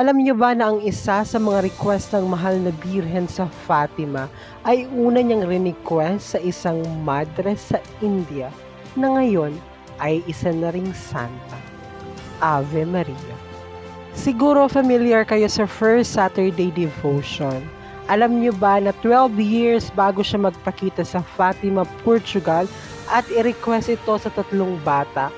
Alam niyo ba na ang isa sa mga request ng mahal na birhen sa Fatima ay una niyang request sa isang madre sa India na ngayon ay isa na ring santa. Ave Maria. Siguro familiar kayo sa First Saturday Devotion. Alam niyo ba na 12 years bago siya magpakita sa Fatima, Portugal at i-request ito sa tatlong bata,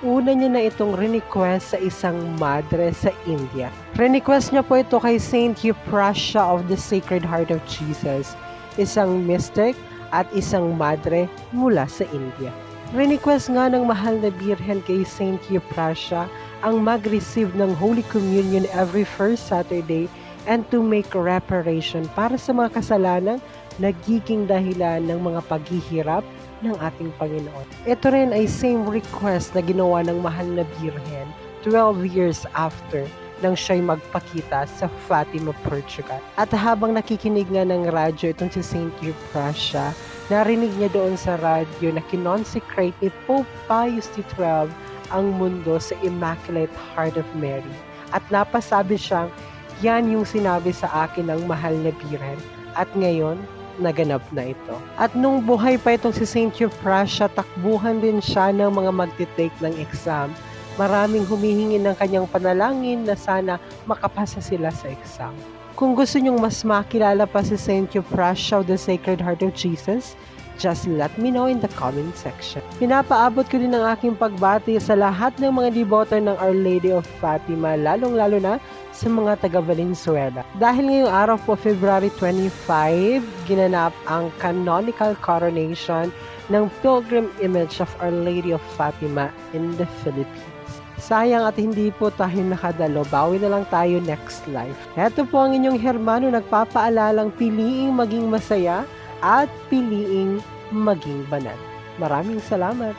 una niya na itong request sa isang madre sa India. Request niya po ito kay Saint Euphrasia of the Sacred Heart of Jesus, isang mystic at isang madre mula sa India. Request nga ng mahal na birhen kay Saint Euphrasia ang mag-receive ng Holy Communion every first Saturday and to make reparation para sa mga kasalanan nagiging dahilan ng mga paghihirap ng ating Panginoon. Ito rin ay same request na ginawa ng mahal na birhen 12 years after nang siya'y magpakita sa Fatima, Portugal. At habang nakikinig nga ng radyo itong si Saint Euphrasia, narinig niya doon sa radyo na kinonsecrate ni Pope Pius XII ang mundo sa Immaculate Heart of Mary. At napasabi siyang, yan yung sinabi sa akin ng mahal na birhen. At ngayon, naganap na ito. At nung buhay pa itong si Saint Euphrasia, takbuhan din siya ng mga magtitake ng exam. Maraming humihingi ng kanyang panalangin na sana makapasa sila sa exam. Kung gusto nyong mas makilala pa si Saint Euphrasia of the Sacred Heart of Jesus, just let me know in the comment section. Pinapaabot ko din ang aking pagbati sa lahat ng mga deboto ng Our Lady of Fatima, lalong-lalo na sa mga taga Valenzuela. Dahil ngayong araw po, February 25, ginanap ang canonical coronation ng pilgrim image of Our Lady of Fatima in the Philippines. Sayang at hindi po tayo nakadalo. Bawi na lang tayo next life. Ito po ang inyong Hermano nagpapaalalang piliing maging masaya at piliing maging banal. Maraming salamat.